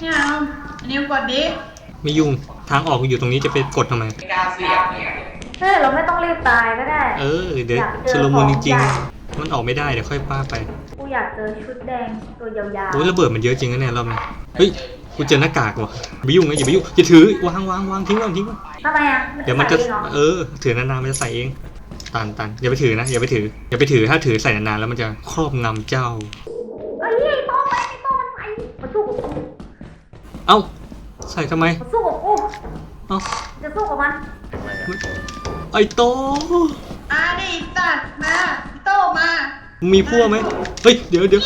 ไม่เอาอันนี้กดดิไม่ยุ่งทางออกอยู่ตรงนี้จะไปกดทำไม ไม่กล้าเสี่ยงเนี่ยเฮ้ยเราไม่ต้องรีบตายก็ได้ เออ เดี๋ยวอยากเจอชุลมุนจของริงใหญ่ ๆ มันออกไม่ได้เดี๋ยวค่อยป้าไปกูอยากเจอชุดแดงตัวยาวโอ้ยระเบิดมันเยอะจริงนะเนี่ยรอบนี้เฮ้ยกูเจอหน้ากากว่ะอย่าไปยุ่งนะอย่าไปยุ่งอย่าถือวางวางวางทิ้งวางทิ้งวางๆทำไมอะเดี๋ยวมันจะใส่องเหรอเออถือนานๆมันจะใส่เองตันตันอย่าไปถือนะอย่าไปถืออย่าไปถือถ้าถือใส่นานๆแล้วมันจะครอบงำเจ้า เอ้า ใส่ทำไมมาสู้กับกูเอ้า จะสู้กับมันไอ้โตอ่าดิจัดมาพี่โตมามึงมีพวกไหมเฮ้ย เดี๋ยวเดี๋ยว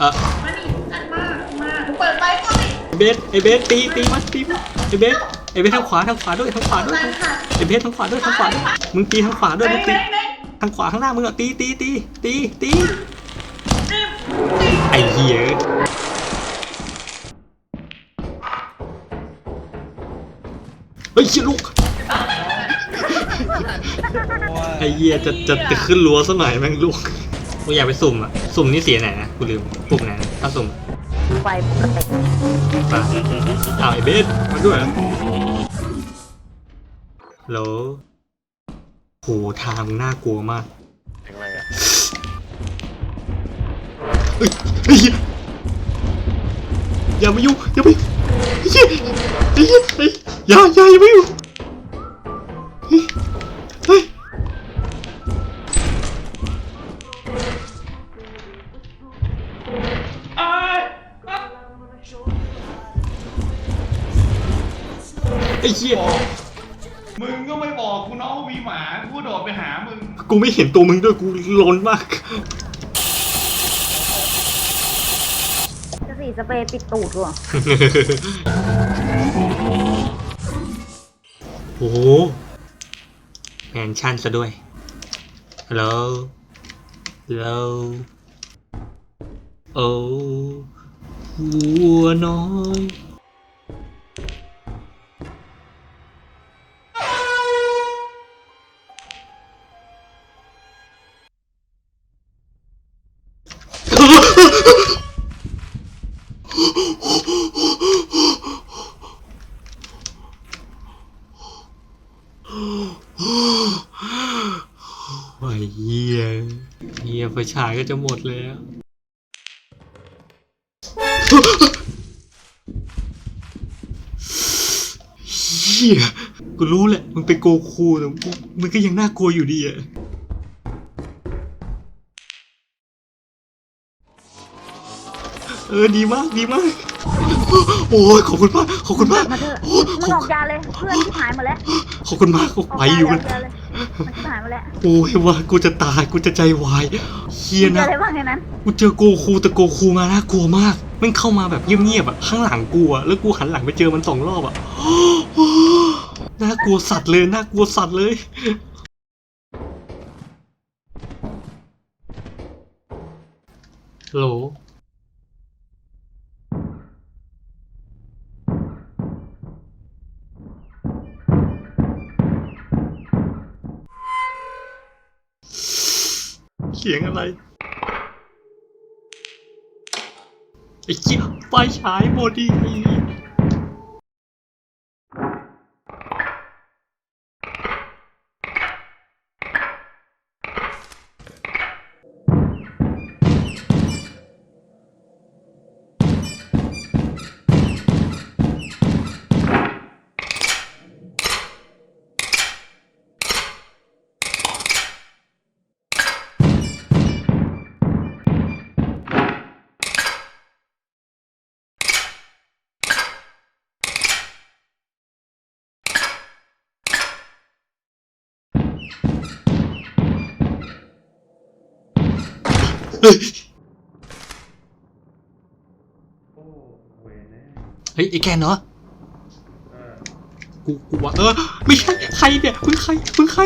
อะมาดิจัดมามาเปิดไฟก่อนดิไอ้เบสไอ้เบสตีตีมันตีมันไอ้เบสไอ้เบสทางขวาทางขวาด้วยทางขวาด้วยนั่นค่ะไอ้เบสทางขวาด้วยทางขวาด้วยมึงตีทางขวาด้วยไหนมึงตีไหนไหนทางขวาข้างหน้ามึงอะตีตีตีตีตีรีบรีบไอ้เหี้ย ฮ้ยเหี้ยลูกไอ้เหี้ยจะจะจะขึ้นรั้วซะหน่อยแม่งลูกกูอยากไปสุ่มอะ สุ่มนี่เสียไหนนะกูลืมปุ่มไหนนะถ้าสุ่มไฟปกติป่ะอ้าวไอ้เบสมาด้วยเหรอโหลโหทางมึงน่ากลัวมากแข็งแรงอะเฮ้ยเฮ้ยอย่ามายุ่งอย่ามายุ่งเฮ้ยเฮ้ยเฮ้ย อย่าอย่าอย่ามายุ่งเฮ้ยเฮ้ยไอ้เหี้ยมึงก็ไม่บอกกูน้องว่ามีหมากูโดดไปหามึงกูไม่เห็นตัวมึงด้วยกูลนมาก จะสีสเปรย์ปิดตูดกูเหรอ โอ้โหแมนชั่นซะด้วย ฮัลโหลฮัลโหลโอ้หัวน้อย เฮียเฮียไฟฉายก็จะหมดแล้วเฮียกูรู้แหละมึงเป็นโกคูแต่มึงมึงก็ยังน่ากลัวอยู่ดีอะเออดีมากดีมาก โอ้ยขอบคุณมากขอบคุณมากมาเถอะโอ้ยมึขงอบออกยาเลยเพื่อนที่หายหมดแล้วขอบคุณมากขอบออกไปยาอยู่เลมันยยาเลย มันที่หายหมดแล้วโอ้ยว่ากูจะตายกูจะใจวายเฮียมีนะ อะไรบ้างในนั้นกูเจอโกคูแต่โกคูมาน่ากลัวมากแมันเข้ามาแบบเงียบๆอะข้างหลังกูอะแล้วกูหันหลังไปเจอมันสองรอบอะ น่ากลัวสัตว์เลยน่ากลัวสัตว์เลยฮัลโหล เสียงอะไร ไอ้เจี๊ยไฟฉายโมดี เหี้ยเฮ้ยเฮ้ยไอ้แกนเหรอกูกูว่าเออไม่ใช่ใครเนี่ยมึงใครมึงใคร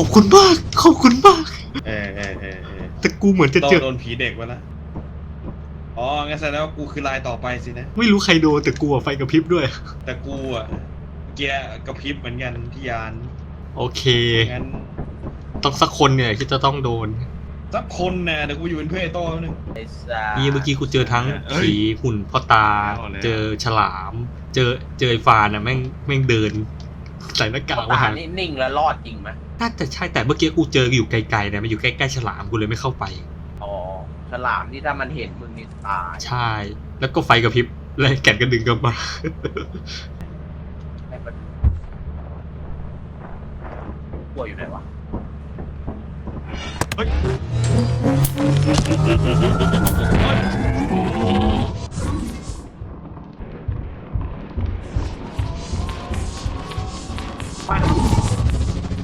อบคุณมาก ขอบคุณมาก เออเออเออเออแต่กูเหมือนจะต้องเจอ โดนผีเด็กวะละอ๋อ งั้นแสดงว่ากูคือลายต่อไปสินะ ไม่รู้ใครโดนแต่กูอะไฟกระพริบด้วย แต่กูอะเกียร์กระพริบเหมือนกันที่ยานโอเค งั้นต้องสักคนเนี่ยที่จะต้องโดน สักคนนะเดี๋ยวกูอยู่เป็นเพื่อนไอ้โต้แป๊บนึง ไอ้สัสนี่เมื่อกี้กูเจอทั้งเอ้ยผีหุ่นพ่อตา เอาเลยเจอฉลาม เจอเจอไอ้ฟานอะแม่งแม่งเดิน ใส่หน้ากากมาตาหานี่นิ่งแล้วรอดจริงไหม น่าจะใช่แต่เมื่อกี้กูเจออยู่ไกลๆเนี่ยมันอยู่ใกล้ๆฉลามกูเลยไม่เข้าไป อ๋อฉลามที่ถ้ามันเห็นมึงนี่ตายใช่ แล้วก็ไฟกระพริบเลยแกนก็ดึงกลับมาให้มันกลัวอยู่ไหนวะ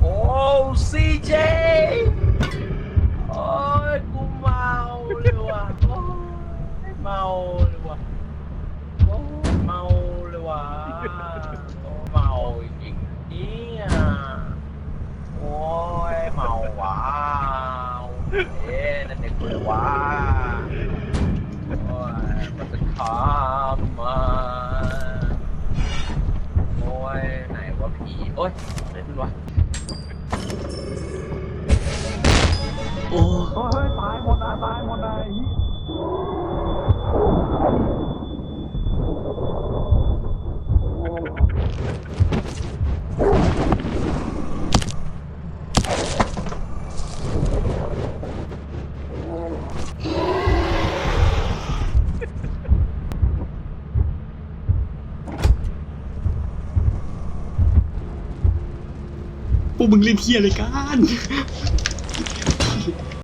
โอ้ซีเจโอ้ยกูเมาเลยว่ะโอ้ยเมาเลยว่ะโอ้ยเมาเลยว่ะโอ้ยเมาจริงๆเนี่ยโอ้ยเมาว่ะ เอ๊ะนั่นเป็นคุยวะโอ้ยมันจะถามมาโอ้ยไหนว่าผีโอ้ยไหนขึ้นวะโอ้ยตายหมดตายหมดตาย วกมึงเล่นเที่ยอะไรกัน